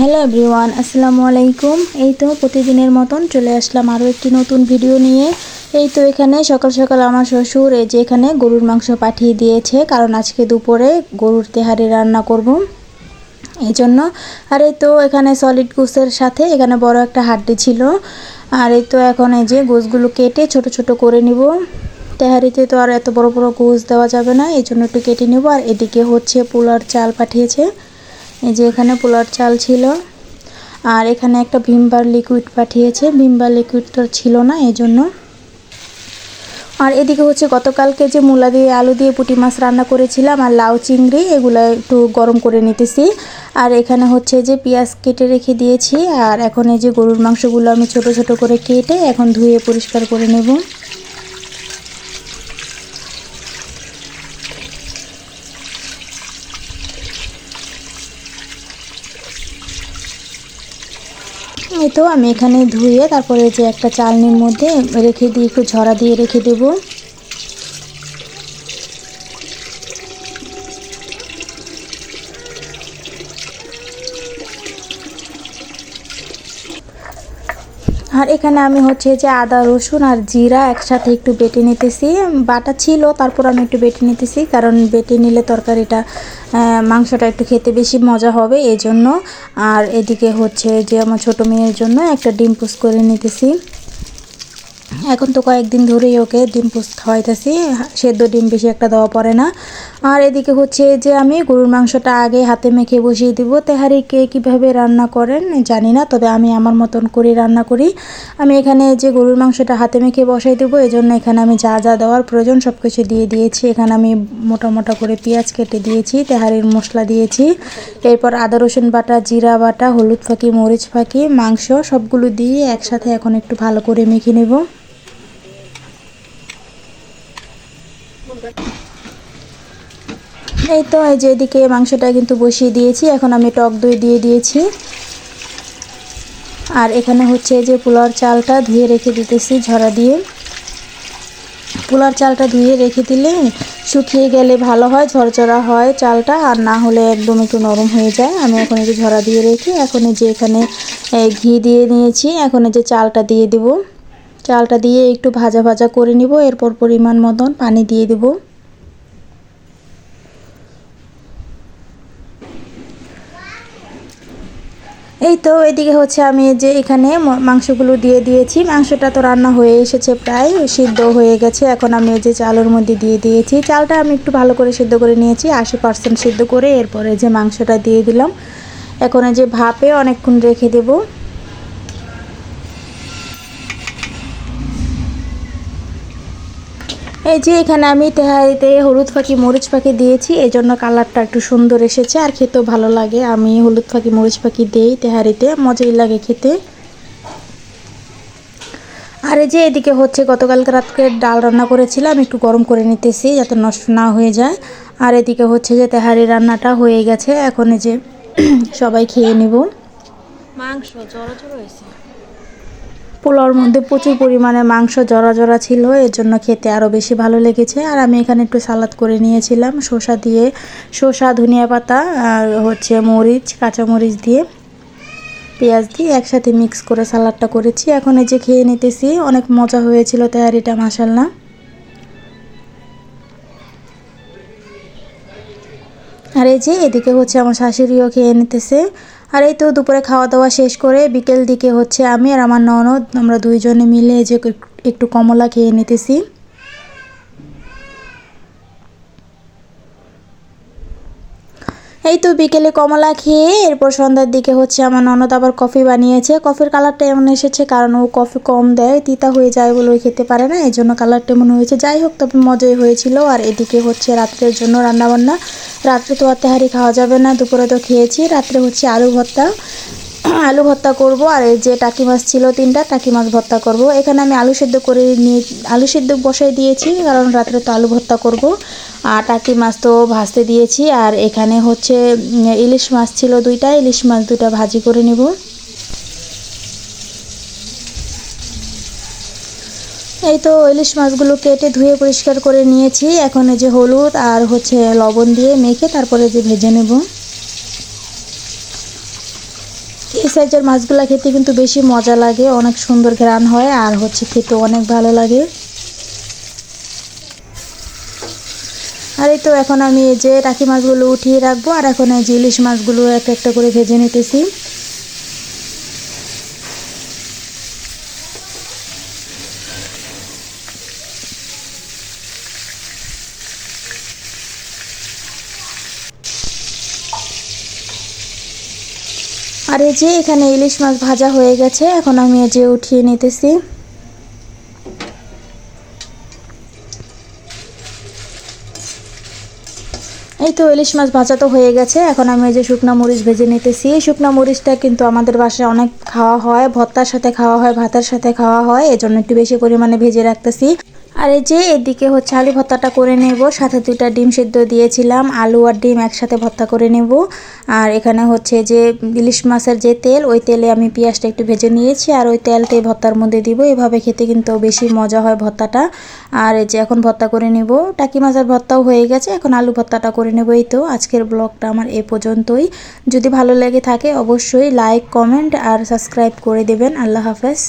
Hello everyone, আসসালামু আলাইকুম। এই তো প্রতিদিনের মতন চলে আসলাম আরও একটি নতুন ভিডিও নিয়ে। এই তো এখানে সকাল সকাল আমার শ্বশুর এই যে এখানে গরুর মাংস পাঠিয়ে দিয়েছে, কারণ আজকে দুপুরে গরুর তেহারি রান্না করব। এই জন্য। আর এই তো এখানে সলিড গুসের সাথে এখানে বড় একটা হাড্ডি ছিল। আর এই তো এখন এই যে গোসগুলো কেটে ছোট ছোট করে নিব। তেহারিতে তো আর এত বড় বড় গোস দেওয়া যাবে না, এই জন্য একটু কেটে নেব। আর এদিকে হচ্ছে পোলার চাল পাঠিয়েছে। এই যে এখানে পোলার চাল ছিল। আর এখানে একটা ভিমবার লিকুইড পাঠিয়েছে। ভিমবার লিকুইড তো ছিল না এই জন্য আর এদিকে হচ্ছে, গতকালকে যে মূলা দিয়ে, আলু দিয়ে পুঁটি মাছ রান্না করেছিলাম আর লাউ চিংড়ি, এগুলো একটু গরম করে নিতেছি। আর এখানে হচ্ছে যে, পেঁয়াজ কেটে রেখে দিয়েছি। আর এখন এই যে গরুর মাংসগুলো আমি ছোট ছোট করে কেটে এখন ধুয়ে পরিষ্কার করে নেব। এই তো আমি এখানে ধুয়ে তারপরে যে একটা চালনির মধ্যে রেখে দিয়ে একটু ঝরা দিয়ে রেখে দেবো। আর এখানে আমি হচ্ছে যে আদা, রসুন আর জিরা একসাথে একটু বেটে নিতেছি। বাটা ছিল, তারপর আমি একটু বেটে নিতেছি, কারণ বেটে নিলে তরকারিটা মাংসটা একটু খেতে বেশি মজা হবে এই জন্য আর এদিকে হচ্ছে যে আমার ছোটো মেয়ের জন্য একটা ডিম পুষ করে নিতেছি। এখন তো কয়েকদিন ধরেই ওকে ডিম পোস্ট খাওয়াইতেছি। সেদ্ধ ডিম বেশি একটা দেওয়া পড়ে না। আর এদিকে হচ্ছে যে আমি গরুর মাংসটা আগে হাতে মেখে বসিয়ে দিব। তেহারি কে কীভাবে রান্না করেন জানি না, তবে আমি আমার মতন করে রান্না করি। আমি এখানে যে গরুর মাংসটা হাতে মেখে বসাই দেবো এই জন্য এখানে আমি যা যা দেওয়ার প্রয়োজন সব কিছু দিয়ে দিয়েছি। এখানে আমি মোটা মোটা করে পেঁয়াজ কেটে দিয়েছি, তেহারির মশলা দিয়েছি। এরপর আদা, রসুন বাটা, জিরা বাটা, হলুদ ফাঁকি, মরিচ ফাঁকি, মাংস সবগুলো দিয়ে একসাথে এখন একটু ভালো করে মেখে নেব। এই তো, এই যে এদিকে মাংসটা কিন্তু বসিয়ে দিয়েছি। এখন আমি টক দই দিয়ে দিয়েছি। আর এখানে হচ্ছে যে পোলার চালটা ধুয়ে রেখে দিতেছি ঝরা দিয়ে। পোলার চালটা ধুয়ে রেখে দিলে শুকিয়ে গেলে ভালো হয়, ঝরঝরা হয় চালটা, আর না হলে একদম একটু নরম হয়ে যায়। আমি এখন একটু ঝরা দিয়ে রেখে, এখন যে এখানে ঘি দিয়ে নিয়েছি। এখন যে চালটা দিয়ে দেব। চালটা দিয়ে একটু ভাজা ভাজা করে নিব, এরপর পরিমাণ মতন পানি দিয়ে দেবো। এই তো, এদিকে হচ্ছে আমি যে এখানে মাংসগুলো দিয়ে দিয়েছি। মাংসটা তো রান্না হয়ে এসেছে প্রায়, সিদ্ধ হয়ে গেছে। এখন আমি যে চালের মধ্যে দিয়ে দিয়েছি। চালটা আমি একটু ভালো করে সিদ্ধ করে নিয়েছি, আশি পার্সেন্ট সিদ্ধ করে, এরপরে যে মাংসটা দিয়ে দিলাম। এখন যে ভাপে অনেকক্ষণ রেখে দেবো। এই যে এখানে আমি তেহারিতে হলুদ ফাঁকি, মরিচ ফাঁকি দিয়েছি, এই জন্য কালারটা একটু সুন্দর এসেছে আর খেতেও ভালো লাগে। আমি হলুদ ফাঁকি, মরিচ ফাঁকি দিই তেহারিতে, মজাই লাগে খেতে। আর এই যে এদিকে হচ্ছে, গতকালকে রাতকে ডাল রান্না করেছিলাম, একটু গরম করে নিতেছি যাতে নষ্ট না হয়ে যায়। আর এদিকে হচ্ছে যে তেহারি রান্নাটা হয়ে গেছে, এখন এই যে সবাই খেয়ে নেব। মাংস, জড়ো জড়ো হয়েছে। পোলাওর মধ্যে প্রচুর পরিমাণে মাংস জরা জরা ছিল, এর জন্য খেতে আরও বেশি ভালো লেগেছে। আর আমি এখানে একটু সালাদ করে নিয়েছিলাম, শসা দিয়ে, শসা, ধনিয়া পাতা আর হচ্ছে মরিচ কাঁচামরিচ দিয়ে, পেঁয়াজ দিয়ে একসাথে মিক্স করে সালাদটা করেছি। এখন এই যে খেয়ে নিতেছি, অনেক মজা হয়েছিল তেহারিটা মাসাল্লা আর এই যে এদিকে হচ্ছে আমার শাশুড়িও খেয়ে নিতেছে। আর এই তো দুপুরে খাওয়া দাওয়া শেষ করে বিকেল দিকে হচ্ছে আমি আর আমার ননদ, আমরা দুইজনে মিলে যে একটু কমলা খেয়ে নিতেছি। এই তো বিকেলে কমলা খেয়ে এরপর সন্ধ্যার দিকে হচ্ছে আমার ননদ আবার কফি বানিয়েছে। কফির কালারটা এমন এসেছে, কারণ ও কফি কম দেয়, তিতা হয়ে যায় বলে ওই খেতে পারে না এই জন্য কালারটা এমন হয়েছে। যাই হোক, তবে মজাই হয়েছিল। আর এদিকে হচ্ছে রাত্রের জন্য রান্নাবান্না। রাত্রে তো অত্যাহারি খাওয়া যাবে না, দুপুরে তো খেয়েছি। রাত্রে হচ্ছে আলু ভর্তা। আলু ভর্তা করব, আর এই যে টাকি মাছ ছিল তিনটা, টাকি মাছ ভর্তা করব। এখানে আমি আলু সেদ্ধ করে নিয়ে, আলু সেদ্ধ বসাই দিয়েছি, কারণ রাত্রে তো আলু ভর্তা করব। আর টাকি মাছ তো ভাজতে দিয়েছি, আর এখানে হচ্ছে ইলিশ মাছ ছিল দুইটা, ইলিশ মাছ দুইটা ভাজি করে নেব। এই তো ইলিশ মাছগুলো কেটে ধুয়ে পরিষ্কার করে নিয়েছি, এখন এই যে হলুদ আর হচ্ছে লবণ দিয়ে মেখে তারপরে যে ভেজে নেব। এই সাইজের মাছগুলো খেতে কিন্তু বেশি মজা লাগে, অনেক সুন্দর ঘ্রাণ হয় আর হচ্ছে খেতে অনেক ভালো লাগে। আর এই তো এখন আমি এই যে টাকি মাছগুলো উঠিয়ে রাখব, আর এখন এই যে ইলিশ মাছগুলো একটা একটা করে ভেজে নিতেছি। আর এই যে এখানে ইলিশ মাছ ভাজা হয়ে গেছে, এখন আমি এই যে উঠিয়ে নিতেছি। এই তো ইলিশ মাছ ভাজা তো হয়ে গেছে, এখন আমি এই যে শুকনা মরিচ ভেজে নিতেছি। এই শুকনা মরিচটা কিন্তু আমাদের বাসায় অনেক খাওয়া হয়, ভর্তার সাথে খাওয়া হয়, ভাতের সাথে খাওয়া হয়, এজন্য একটু বেশি পরিমাণে ভেজে রাখতেছি। আর এই যে এদিকে হচ্ছে আলু ভর্তাটা করে নেব, সাথে দুইটা ডিম সেদ্ধ দিয়েছিলাম, আলু আর ডিম একসাথে ভর্তা করে নেব। আর এখানে হচ্ছে যে ইলিশ মাছের যে তেল, ওই তেলে আমি পেঁয়াজটা একটু ভেজে নিয়েছি আর ওই তেলটাই ভর্তার মধ্যে দিব। এভাবে খেতে কিন্তু বেশি মজা হয় ভর্তাটা। আর এই যে এখন ভর্তা করে নেব, টাকি মাছের ভর্তাও হয়ে গেছে, এখন আলু ভর্তাটা করে নেব এই তো। আজকের ব্লগটা আমার এ পর্যন্তই। যদি ভালো লেগে থাকে অবশ্যই লাইক, কমেন্ট আর সাবস্ক্রাইব করে দেবেন। আল্লাহ হাফেজ।